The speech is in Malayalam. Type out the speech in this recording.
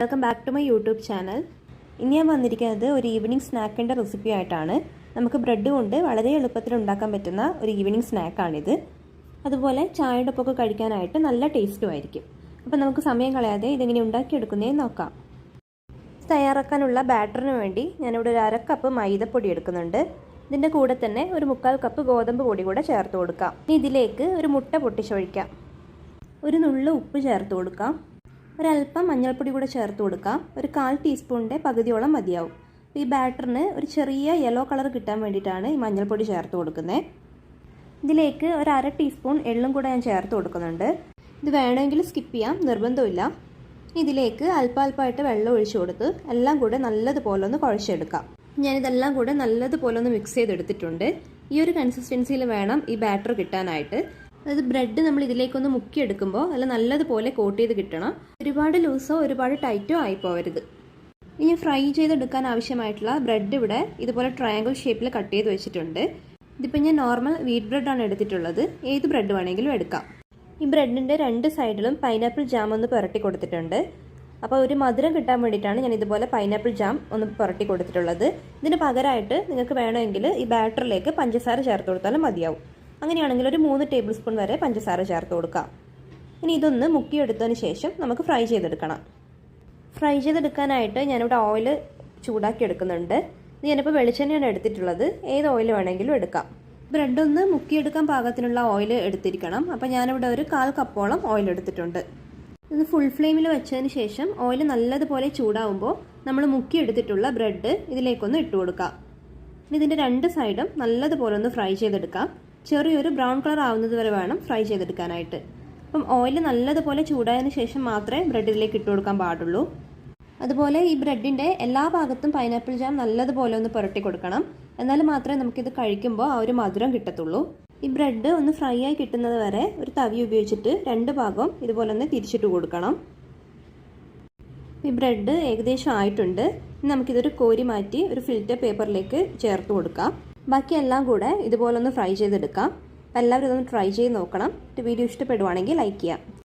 Welcome back to my YouTube channel ഇനി ഞാൻ വന്നിരിക്കുന്നത് ഒരു ഈവനിങ് സ്നാക്കിന്റെ റെസിപ്പി ആയിട്ടാണ്. നമുക്ക് ബ്രെഡ് കൊണ്ട് വളരെ എളുപ്പത്തിൽ ഉണ്ടാക്കാൻ പറ്റുന്ന ഒരു ഈവനിങ് സ്നാക്കാണിത് അതുപോലെ ചായയുടെ ഒപ്പമൊക്കെ കഴിക്കാനായിട്ട് നല്ല ടേസ്റ്റും ആയിരിക്കും. അപ്പം നമുക്ക് സമയം കളയാതെ ഇതെങ്ങനെ ഉണ്ടാക്കിയെടുക്കുന്നേ നോക്കാം. തയ്യാറാക്കാനുള്ള ബാറ്ററിന് വേണ്ടി ഞാനിവിടെ ഒരു അര കപ്പ് മൈദപ്പൊടി എടുക്കുന്നുണ്ട്. ഇതിന്റെ കൂടെ തന്നെ ഒരു മുക്കാൽ കപ്പ് ഗോതമ്പ് പൊടി കൂടെ ചേർത്ത് കൊടുക്കാം. ഇനി ഇതിലേക്ക് ഒരു മുട്ട പൊട്ടിച്ചൊഴിക്കാം. ഒരു നുള്ളു ഉപ്പ് ചേർത്ത് കൊടുക്കാം. ഒരല്പം മഞ്ഞൾപ്പൊടി കൂടെ ചേർത്ത് കൊടുക്കാം. ഒരു കാൽ ടീസ്പൂണിന്റെ പകുതിയോളം മതിയാവും. ഈ ബാറ്ററിന് ഒരു ചെറിയ യെല്ലോ കളർ കിട്ടാൻ വേണ്ടിയിട്ടാണ് ഈ മഞ്ഞൾപ്പൊടി ചേർത്ത് കൊടുക്കുന്നത്. ഇതിലേക്ക് ഒരു അര ടീസ്പൂൺ എള്ളും കൂടെ ഞാൻ ചേർത്ത് കൊടുക്കുന്നുണ്ട്. ഇത് വേണമെങ്കിൽ സ്കിപ്പ് ചെയ്യാം നിർബന്ധമില്ല ഇതിലേക്ക് അല്പാൽപ്പമായിട്ട് വെള്ളം ഒഴിച്ചു കൊടുത്ത് എല്ലാം കൂടെ നല്ലതുപോലെ ഒന്ന് കുഴച്ചെടുക്കാം. ഞാനിതെല്ലാം കൂടെ നല്ലതുപോലെ ഒന്ന് മിക്സ് ചെയ്തെടുത്തിട്ടുണ്ട്. ഈ ഒരു കൺസിസ്റ്റൻസിയിൽ വേണം ഈ ബാറ്റർ കിട്ടാനായിട്ട്. അതായത് ബ്രെഡ് നമ്മൾ ഇതിലേക്കൊന്ന് മുക്കിയെടുക്കുമ്പോൾ അല്ല നല്ലതുപോലെ കോട്ട് ചെയ്ത് കിട്ടണം. ഒരുപാട് ലൂസോ ഒരുപാട് ടൈറ്റോ ആയി പോകരുത് ഇനി ഫ്രൈ ചെയ്തെടുക്കാൻ ആവശ്യമായിട്ടുള്ള ബ്രെഡ് ഇവിടെ ഇതുപോലെ ട്രയാങ്കിൾ ഷേപ്പിൽ കട്ട് ചെയ്ത് വെച്ചിട്ടുണ്ട്. ഇതിപ്പോൾ ഞാൻ നോർമൽ വീറ്റ് ബ്രെഡാണ് എടുത്തിട്ടുള്ളത്. ഏത് ബ്രെഡ് വേണമെങ്കിലും എടുക്കാം. ഈ ബ്രെഡിന്റെ രണ്ട് സൈഡിലും പൈനാപ്പിൾ ജാം ഒന്ന് പുരട്ടി കൊടുത്തിട്ടുണ്ട്. അപ്പോൾ ഒരു മധുരം കിട്ടാൻ വേണ്ടിയിട്ടാണ് ഞാൻ ഇതുപോലെ പൈനാപ്പിൾ ജാം ഒന്ന് പുരട്ടി കൊടുത്തിട്ടുള്ളത്. ഇതിന് പകരമായിട്ട് നിങ്ങൾക്ക് വേണമെങ്കിൽ ഈ ബാറ്ററിലേക്ക് പഞ്ചസാര ചേർത്ത് കൊടുത്താലും മതിയാവും. അങ്ങനെയാണെങ്കിൽ ഒരു മൂന്ന് ടേബിൾ സ്പൂൺ വരെ പഞ്ചസാര ചേർത്ത് കൊടുക്കാം. ഇനി ഇതൊന്ന് മുക്കിയെടുത്തതിന് ശേഷം നമുക്ക് ഫ്രൈ ചെയ്തെടുക്കണം. ഫ്രൈ ചെയ്തെടുക്കാനായിട്ട് ഞാനിവിടെ ഓയിൽ ചൂടാക്കി എടുക്കുന്നുണ്ട്. ഇത് ഞാനിപ്പോൾ വെളിച്ചെണ്ണയാണ് എടുത്തിട്ടുള്ളത്. ഏത് ഓയിൽ വേണമെങ്കിലും എടുക്കാം. ബ്രെഡ് ഒന്ന് മുക്കിയെടുക്കാൻ പാകത്തിനുള്ള ഓയിൽ എടുത്തിരിക്കണം. അപ്പോൾ ഞാനിവിടെ ഒരു കാൽ കപ്പോളം ഓയിൽ എടുത്തിട്ടുണ്ട്. ഇത് ഫുൾ ഫ്ലെയിമിൽ വെച്ചതിന് ശേഷം ഓയിൽ നല്ലതുപോലെ ചൂടാവുമ്പോൾ നമ്മൾ മുക്കിയെടുത്തിട്ടുള്ള ബ്രെഡ് ഇതിലേക്കൊന്ന് ഇട്ട് കൊടുക്കാം. ഇതിന്റെ രണ്ട് സൈഡും നല്ലതുപോലെ ഒന്ന് ഫ്രൈ ചെയ്തെടുക്കാം. ചെറിയൊരു ബ്രൗൺ കളർ ആവുന്നത് വരെ വേണം ഫ്രൈ ചെയ്തെടുക്കാനായിട്ട്. അപ്പം ഓയിൽ നല്ലതുപോലെ ചൂടായതിന് ശേഷം മാത്രമേ ബ്രെഡിലേക്ക് ഇട്ട് കൊടുക്കാൻ പാടുള്ളൂ. അതുപോലെ ഈ ബ്രെഡിന്റെ എല്ലാ ഭാഗത്തും പൈനാപ്പിൾ ജാം നല്ലതുപോലെ ഒന്ന് പുരട്ടി കൊടുക്കണം. എന്നാൽ മാത്രമേ നമുക്കിത് കഴിക്കുമ്പോൾ ആ ഒരു മധുരം കിട്ടത്തുള്ളൂ. ഈ ബ്രെഡ് ഒന്ന് ഫ്രൈ ആയി കിട്ടുന്നത് വരെ ഒരു തവി ഉപയോഗിച്ചിട്ട് രണ്ട് ഭാഗവും ഇതുപോലെ ഒന്ന് തിരിച്ചിട്ട് കൊടുക്കണം. ഈ ബ്രെഡ് ഏകദേശം ആയിട്ടുണ്ട്. നമുക്കിതൊരു കോരി മാറ്റി ഒരു ഫിൽറ്റർ പേപ്പറിലേക്ക് ചേർത്ത് കൊടുക്കാം. ബാക്കി എല്ലാം കൂടെ ഇതുപോലൊന്ന് ഫ്രൈ ചെയ്തെടുക്കാം. അപ്പോൾ എല്ലാവരും ഇതൊന്ന് ട്രൈ ചെയ്ത് നോക്കണം. വീഡിയോ ഇഷ്ടപ്പെടുവാണെങ്കിൽ ലൈക്ക് ചെയ്യാം.